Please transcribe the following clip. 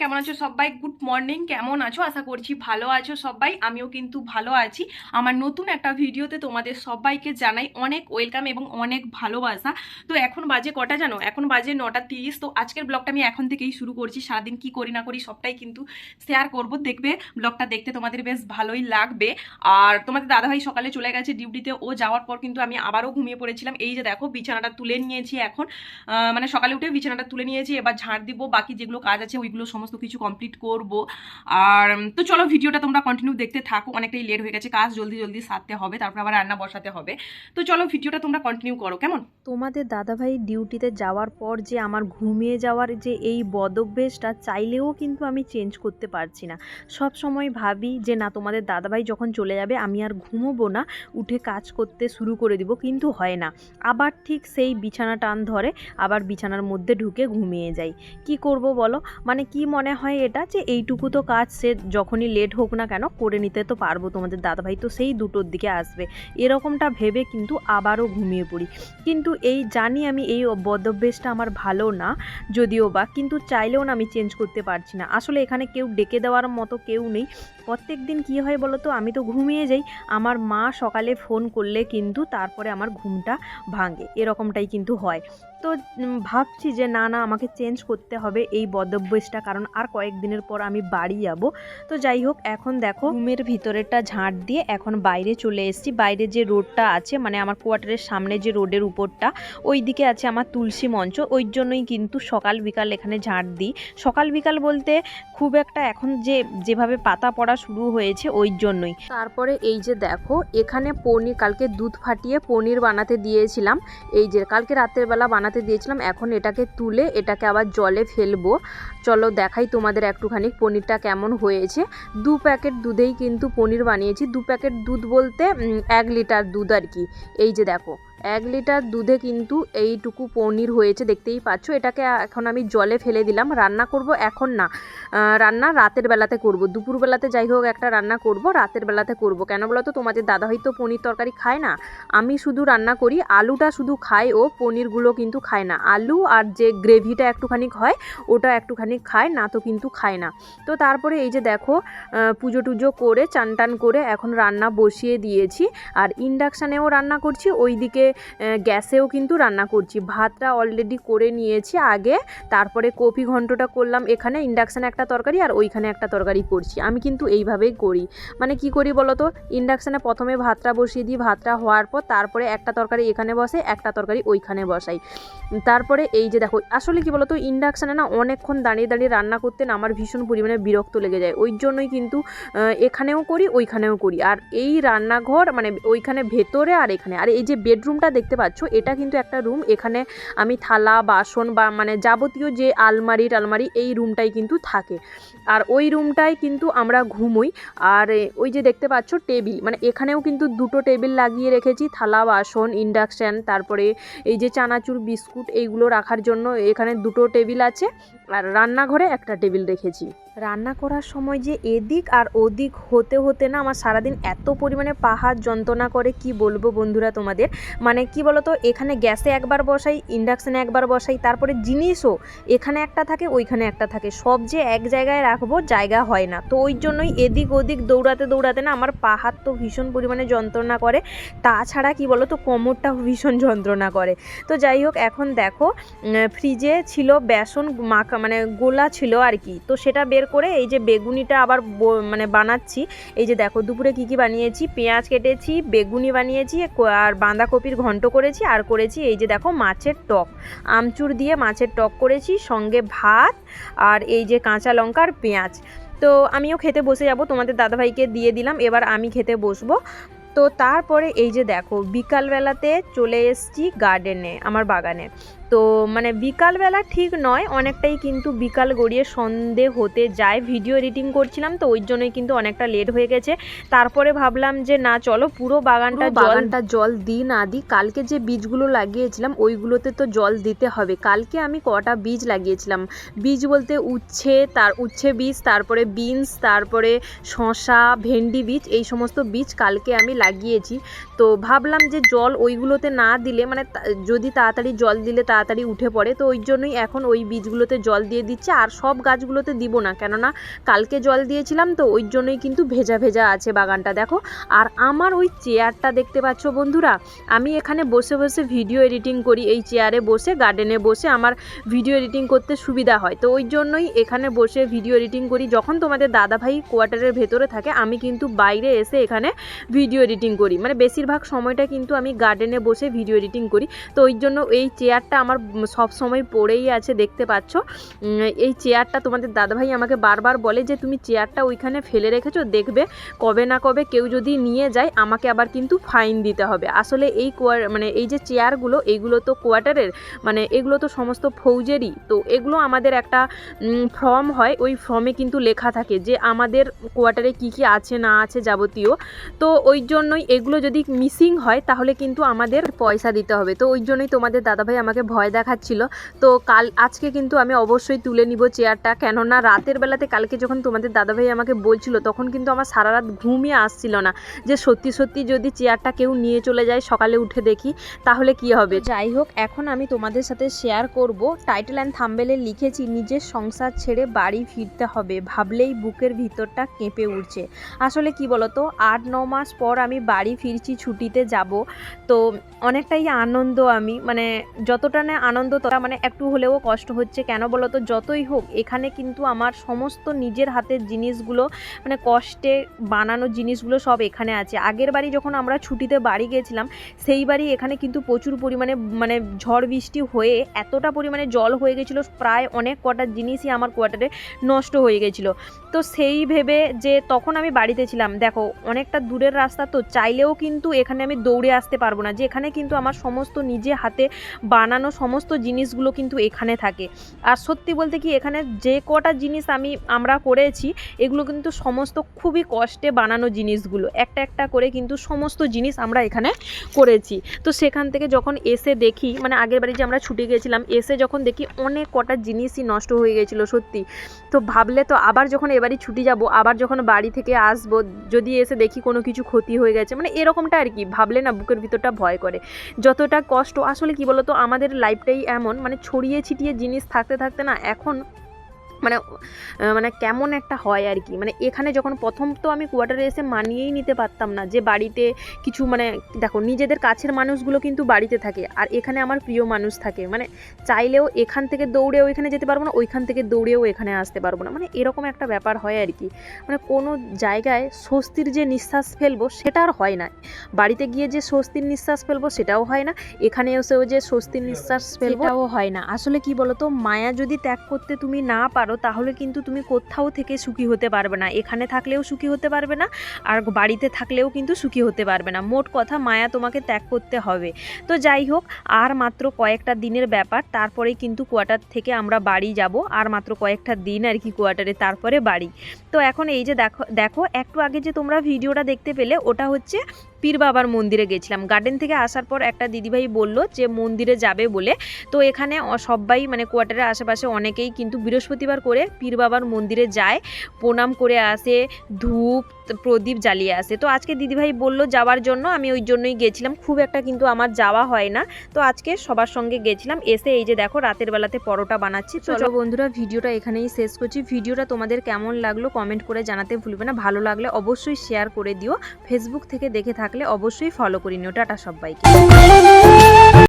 আছো সবাই? Good morning কেমন আছো? আশা করছি ভালো আছো সবাই, আমিও কিন্তু ভালো আছি। আমার নতুন একটা ভিডিওতে তোমাদের সবাইকে জানাই অনেক ওয়েলকাম এবং অনেক ভালোবাসা। তো এখন বাজে কটা জানো? এখন বাজে নটা তিরিশ। তো আজকের ব্লগটা আমি এখন থেকেই শুরু করছি। সারাদিন কি করি না করি সবটাই কিন্তু শেয়ার করব। দেখবে ব্লগটা দেখতে তোমাদের বেশ ভালোই লাগবে। আর তোমাদের দাদাভাই সকালে চলে গেছে ডিউটিতে। ও যাওয়ার পর কিন্তু আমি আবারও ঘুমিয়ে পড়েছিলাম। এই যে দেখো, বিছানাটা তুলে নিয়েছি এখন। মানে সকালে উঠে বিছানাটা তুলে নিয়েছি। এবার ঝাড় দিব। বাকি যেগুলো কাজ আছে ওইগুলো সমস্ত কিছু কমপ্লিট করব। আর তো চলো ভিডিওটা তোমরা কন্টিনিউ দেখতে থাকো। অনেকটাই লেট হয়ে গেছে। কাজ জলদি জলদি সারতে হবে, তারপর আবার রান্না বসাতে হবে। তো চলো ভিডিওটা তোমরা কন্টিনিউ করো, কেমন? তোমাদের দাদাভাই ডিউটিতে যাওয়ার পর যে আমার ঘুমিয়ে যাওয়ার যে এই বদভ্যেসটা, চাইলেও কিন্তু আমি চেঞ্জ করতে পারছি না। সব সময় ভাবি যে, না, তোমাদের দাদাভাই যখন চলে যাবে, আমি আর ঘুমোবো না। উঠে কাজ করতে শুরু করে দিব। কিন্তু হয় না। আবার ঠিক সেই বিছানা টান ধরে, আবার বিছানার মধ্যে ঢুকে ঘুমিয়ে যাই। কি করব বলো? মানে কি মনে হয় এটা যে এইটুকু তো কাজ সে যখনই লেট হোক না কেন করে নিতে তো পারব তোমাদের দাদাভাই। তো সেই দুটোর দিকে আসবে। এরকমটা ভেবে কিন্তু আবারও ঘুমিয়ে পড়ি। কিন্তু এই জানি আমি এই বদভ্যেসটা আমার ভালো না, যদিও বা, কিন্তু চাইলেও না আমি চেঞ্জ করতে পারছি না। আসলে এখানে কেউ ডেকে দেওয়ার মতো কেউ নেই। প্রত্যেক দিন কী হয় বলো তো? আমি তো ঘুমিয়ে যাই। আমার মা সকালে ফোন করলে কিন্তু তারপরে আমার ঘুমটা ভাঙে। এরকমটাই কিন্তু হয়। তো ভাবছি যে না না, আমাকে চেঞ্জ করতে হবে এই বদভ্যেসটা। কারণ আর কয়েকদিনের পর আমি বাড়ি যাব। তো যাই হোক, এখন দেখো রুমের ভিতরেরটা ঝাঁট দিয়ে এখন বাইরে চলে এসেছি। বাইরে যে রোডটা আছে মানে আমার কোয়ার্টারের সামনে যে রোডের উপরটা ওই দিকে আছে আমার তুলসী মঞ্চ। ওই জন্যই কিন্তু সকাল বিকাল এখানে ঝাঁট দিই। সকাল বিকাল বলতে খুব একটা এখন যে, যেভাবে পাতা পড়া শুরু হয়েছে ওই জন্যই। তারপরে এই যে দেখো, এখানে পনির কালকে দুধ ফাটিয়ে পনির বানাতে দিয়েছিলাম। এই যে কালকে রাতের বেলা বানাতে দিয়েছিলাম, এখন এটাকে তুলে এটাকে আবার জলে ফেলব। চলো দেখাই তোমাদের একটুখানি পনিরটা কেমন হয়েছে। দু প্যাকেট দুধেই কিন্তু পনির বানিয়েছি। দু প্যাকেট দুধ বলতে এক লিটার দুধ আর কি। এই যে দেখো এক লিটার দুধে কিন্তু এইটুকু পনির হয়েছে, দেখতেই পাচ্ছ। এটাকে এখন আমি জলে ফেলে দিলাম, রান্না করব এখন না। রান্না রাতের বেলাতে করব। দুপুরবেলাতে যাই হোক একটা রান্না করব, রাতের বেলাতে করব। কেন বলো তো তোমাদের দাদা হয়তো পনির তরকারি খায় না, আমি শুধু রান্না করি, আলুটা শুধু খায় ও, পনিরগুলো কিন্তু খায় না। আলু আর যে গ্রেভিটা একটুখানি হয়, ওটা একটুখানি খায়, না তো কিন্তু খায় না। তো তারপরে এই যে দেখো পুজো টুজো করে, চান টান করে এখন রান্না বসিয়ে দিয়েছি। আর ইন্ডাকশানেও রান্না করছি, ওইদিকে গ্যাসেও কিন্তু রান্না করছি। ভাতটা অলরেডি করে নিয়েছি আগে, তারপরে কপি ঘন্টটা করলাম। এখানে ইন্ডাকশানে একটা তরকারি আর ওইখানে একটা তরকারি করছি। আমি কিন্তু এইভাবেই করি। মানে কি করি বলো তো ইন্ডাকশানে প্রথমে ভাতটা বসিয়ে দিই। ভাতটা হওয়ার পর তারপরে একটা তরকারি এখানে বসে, একটা তরকারি ওইখানে বসাই। তারপরে এই যে দেখো, আসলে কি বলতো? ইন্ডাকশানে না অনেকক্ষণ দাঁড়িয়ে দাঁড়িয়ে রান্না করতে না আমার ভীষণ পরিমাণে বিরক্ত লেগে যায়। ওই জন্যই কিন্তু এখানেও করি, ওইখানেও করি। আর এই রান্নাঘর মানে ওইখানে ভেতরে আর এখানে। আর এই যে বেডরুমটা দেখতে পাচ্ছ, এটা কিন্তু একটা রুম। এখানে আমি থালা, বাসন বা মানে যাবতীয় যে আলমারি টালমারি এই রুমটাই কিন্তু থাকে। আর ওই রুমটাই কিন্তু আমরা ঘুমোই। আর ওই যে দেখতে পাচ্ছ টেবিল মানে এখানেও কিন্তু দুটো টেবিল লাগিয়ে রেখেছি, থালা, বাসন, ইন্ডাকশান, তারপরে এই যে চানাচুর, বিস্কুট, এইগুলো রাখার জন্য এখানে দুটো টেবিল আছে। আর রান্নাঘরে একটা টেবিল রেখেছি। রান্না করার সময় যে এদিক আর ওদিক হতে হতে না আমার সারাদিন এত পরিমাণে পাহাড় যন্ত্রণা করে, কি বলব বন্ধুরা তোমাদের? মানে কি বলতো, এখানে গ্যাসে একবার বসাই, ইন্ডাকশানে একবার বসাই, তারপরে জিনিসও এখানে একটা থাকে, ওইখানে একটা থাকে। সব যে এক জায়গায় রাখব, জায়গা হয় না। তো ওই জন্যই এদিক ওদিক দৌড়াতে দৌড়াতে না আমার পাহাড় তো ভীষণ পরিমাণে যন্ত্রণা করে। তাছাড়া কি বলো তো কোমরটাও ভীষণ যন্ত্রণা করে। তো যাই হোক, এখন দেখো ফ্রিজে ছিল বেসন মাখা মানে গোলা ছিল আর কি। তো সেটা বের করে এই যে বেগুনিটা আবার মানে বানাচ্ছি। এই যে দেখো, দুপুরে কি কি বানিয়েছি? পেঁয়াজ কেটেছি, বেগুনি বানিয়েছি আর বাঁধাকপির ঘন্ট করেছি, আর করেছি এই যে দেখো মাছের টক। আমচুর দিয়ে মাছের টক করেছি, সঙ্গে ভাত, আর এই যে কাঁচা লঙ্কার পেঁয়াজ। তো আমিও খেতে বসে যাব, তোমাদের দাদাভাইকে দিয়ে দিলাম, এবার আমি খেতে বসবো। তো তারপরে এই যে দেখো, বিকালবেলাতে চলে এসেছি গার্ডেনে আমার বাগানে। তো মানে বিকালবেলা ঠিক নয় অনেকটাই কিন্তু বিকাল গড়িয়ে সন্ধে হতে যায়। ভিডিও এডিটিং করছিলাম তো ওই জন্যই কিন্তু অনেকটা লেট হয়ে গেছে। তারপরে ভাবলাম যে না চলো পুরো বাগানটা বাগানটা জল দিই না দিই। কালকে যে বীজগুলো লাগিয়েছিলাম ওইগুলোতে তো জল দিতে হবে। কালকে আমি কটা বীজ লাগিয়েছিলাম। বীজ বলতে উচ্ছে তার উচ্ছে বীজ তারপরে বিনস তারপরে শশা ভেন্ডি বীজ এই সমস্ত বীজ কালকে আমি লাগিয়েছি। তো ভাবলাম যে জল ওইগুলোতে না দিলে মানে তা- যদি তাড়াতাড়ি জল দিলে তাড়াতাড়ি তাড়াতাড়ি উঠে পড়ে। তো ওই জন্যই এখন ওই বীজগুলোতে জল দিয়ে দিচ্ছে। আর সব গাছগুলোতে দিব না। কেননা কালকে জল দিয়েছিলাম তো ওই জন্যই কিন্তু ভেজা ভেজা আছে বাগানটা। দেখো, আর আমার ওই চেয়ারটা দেখতে পাচ্ছ বন্ধুরা? আমি এখানে বসে বসে ভিডিও এডিটিং করি। এই চেয়ারে বসে, গার্ডেনে বসে আমার ভিডিও এডিটিং করতে সুবিধা হয়। তো ওই জন্যই এখানে বসে ভিডিও এডিটিং করি। যখন তোমাদের দাদাভাই কোয়ার্টারের ভেতরে থাকে, আমি কিন্তু বাইরে এসে এখানে ভিডিও এডিটিং করি। মানে বেশিরভাগ সময়টা কিন্তু আমি গার্ডেনে বসে ভিডিও এডিটিং করি। তো ওই জন্য এই চেয়ারটা আমার সব সময় পড়েই আছে, দেখতে পাচ্ছ। এই চেয়ারটা তোমাদের দাদাভাই আমাকে বারবার বলে যে, তুমি চেয়ারটা ওইখানে ফেলে রেখেছো, দেখবে কবে না কবে কেউ যদি নিয়ে যায়, আমাকে আবার কিন্তু ফাইন দিতে হবে। আসলে এই কোয়ার মানে এই যে চেয়ারগুলো এইগুলো তো কোয়ার্টারের মানে এগুলো তো সমস্ত ফৌজেরই। তো এগুলো আমাদের একটা ফর্ম হয়, ওই ফর্মে কিন্তু লেখা থাকে যে, আমাদের কোয়ার্টারে কি কি আছে, না আছে যাবতীয়। তো ওই জন্যই এগুলো যদি মিসিং হয়, তাহলে কিন্তু আমাদের পয়সা দিতে হবে। তো ওই জন্যই তোমাদের দাদাভাই আমাকে ভয় দেখাচ্ছিল। তো কাল, আজকে কিন্তু আমি অবশ্যই তুলে নিব চেয়ারটা। কেননা রাতের বেলাতে কালকে যখন তোমাদের দাদাভাই আমাকে বলছিল, তখন কিন্তু আমার সারা রাত ঘুমিয়ে আসছিল না। যে সত্যি সত্যি যদি চেয়ারটা কেউ নিয়ে চলে যায়, সকালে উঠে দেখি, তাহলে কি হবে? যাই হোক, এখন আমি তোমাদের সাথে শেয়ার করব। টাইটেল অ্যান্ড থাম্বেলে লিখেছি, নিজের সংসার ছেড়ে বাড়ি ফিরতে হবে। ভাবলেই বুকের ভিতরটা কেঁপে উঠছে। আসলে কি বলতো, আট, ন মাস পর আমি বাড়ি ফিরছি, ছুটিতে যাব। তো অনেকটাই আনন্দ আমি মানে যতটা না আনন্দ ততটা মানে একটু হলেও কষ্ট হচ্ছে। কেন বলো তো? যতই হোক, এখানে কিন্তু আমার সমস্ত নিজের হাতের জিনিসগুলো মানে কষ্টে বানানো জিনিসগুলো সব এখানে আছে। আগের বাড়ি যখন আমরা ছুটিতে বাড়ি গিয়েছিলাম সেই বাড়ি এখানে কিন্তু প্রচুর পরিমাণে মানে ঝড় বৃষ্টি হয়ে এতটা পরিমাণে জল হয়ে গেছিল, প্রায় অনেক কটা জিনিসই আমার কোয়ার্টারে নষ্ট হয়ে গেছিল। তো সেই ভেবে যে তখন আমি বাড়িতে ছিলাম। দেখো, অনেকটা দূরের রাস্তা তো, চাইলেও কিন্তু এখানে আমি দৌড়ে আসতে পারব না। যে এখানে কিন্তু আমার সমস্ত নিজে হাতে বানানো সমস্ত জিনিসগুলো কিন্তু এখানে থাকে। আর সত্যি বলতে কি, এখানে যে কটা জিনিস আমি, আমরা করেছি, এগুলো কিন্তু সমস্ত খুবই কষ্টে বানানো জিনিসগুলো। একটা একটা করে কিন্তু সমস্ত জিনিস আমরা এখানে করেছি। তো সেখান থেকে যখন এসে দেখি মানে আগের বাড়ি যে আমরা ছুটে গিয়েছিলাম, এসে যখন দেখি অনেক কটা জিনিসই নষ্ট হয়ে গেছিল সত্যি। তো ভাবলে তো আবার যখন এবারই ছুটি যাব, আবার যখন বাড়ি থেকে আসব, যদি এসে দেখি কোনো কিছু ক্ষতি হয়ে গেছে মানে এরকমটা আর কি, ভাবলে না বুকের ভিতরটা ভয় করে। যতটা কষ্ট, আসলে কি বলতো, আমাদের লাইফটাই এমন মানে ছড়িয়ে ছিটিয়ে জিনিস থাকতে থাকতে না এখন মানে মানে কেমন একটা হয় আর কি। মানে এখানে যখন প্রথম তো আমি কোয়ার্টারে এসে মানিয়েই নিতে পারতাম না যে বাড়িতে কিছু মানে দেখো নিজেদের কাছের মানুষগুলো কিন্তু বাড়িতে থাকে আর এখানে আমার প্রিয় মানুষ থাকে। মানে চাইলেও এখান থেকে দৌড়েও এখানে যেতে পারব না ওইখান থেকে দৌড়েও এখানে আসতে পারব না। মানে এরকম একটা ব্যাপার হয় আর কি। মানে কোনো জায়গায় স্বস্তির যে নিঃশ্বাস ফেলব সেটা আর হয় না। বাড়িতে গিয়ে যে স্বস্তির নিঃশ্বাস ফেলব সেটাও হয় না। এখানে এসেও যে স্বস্তির নিঃশ্বাস ফেলব হয় না। আসলে কি বলতো মায়া যদি ত্যাগ করতে তুমি না পারো তাহলে কিন্তু তুমি কোথাও থেকে সুখী হতে পারবে না। এখানে থাকলেও সুখী হতে পারবে না, আর বাড়িতে থাকলেও কিন্তু সুখী হতে পারবে না। মোট কথা মায়া তোমাকে ত্যাগ করতে হবে। তো যাই হোক, আর মাত্র কয়েকটা দিনের ব্যাপার, তারপরেই কিন্তু কোয়ার্টার থেকে আমরা বাড়ি যাব। আর মাত্র কয়েকটা দিন আর কি কোয়ার্টারে তারপরে বাড়ি। তো এখন এই যে দেখো দেখো, একটু আগে যে তোমরা ভিডিওটা দেখতে পেলে, ওটা হচ্ছে পীর বাবার মন্দিরে গেছিলাম। গার্ডেন থেকে আসার পর একটা দিদিভাই বলল যে, মন্দিরে যাবে বলে। তো এখানে সবাই মানে কোয়ার্টারের আশেপাশে অনেকেই কিন্তু বৃহস্পতিবার করে পীর বাবার মন্দিরে যায়, প্রণাম করে আসে, ধূপ প্রদীপ জ্বালিয়ে আসে। তো আজকে দিদিভাই বলল যাওয়ার জন্য আমি ওই জন্যই গেছিলাম। খুব একটা কিন্তু আমার যাওয়া হয় না। তো আজকে সবার সঙ্গে গেছিলাম। এসে এই যে দেখো রাতের বেলাতে পরোটা বানাচ্ছি। চলো বন্ধুরা ভিডিওটা এখানেই শেষ করছি। ভিডিওটা তোমাদের কেমন লাগল কমেন্ট করে জানাতে ভুলবে না। ভালো লাগলে অবশ্যই শেয়ার করে দিও। ফেসবুক থেকে দেখে থাকলে অবশ্যই ফলো করে নিও। টাটা সবাইকে।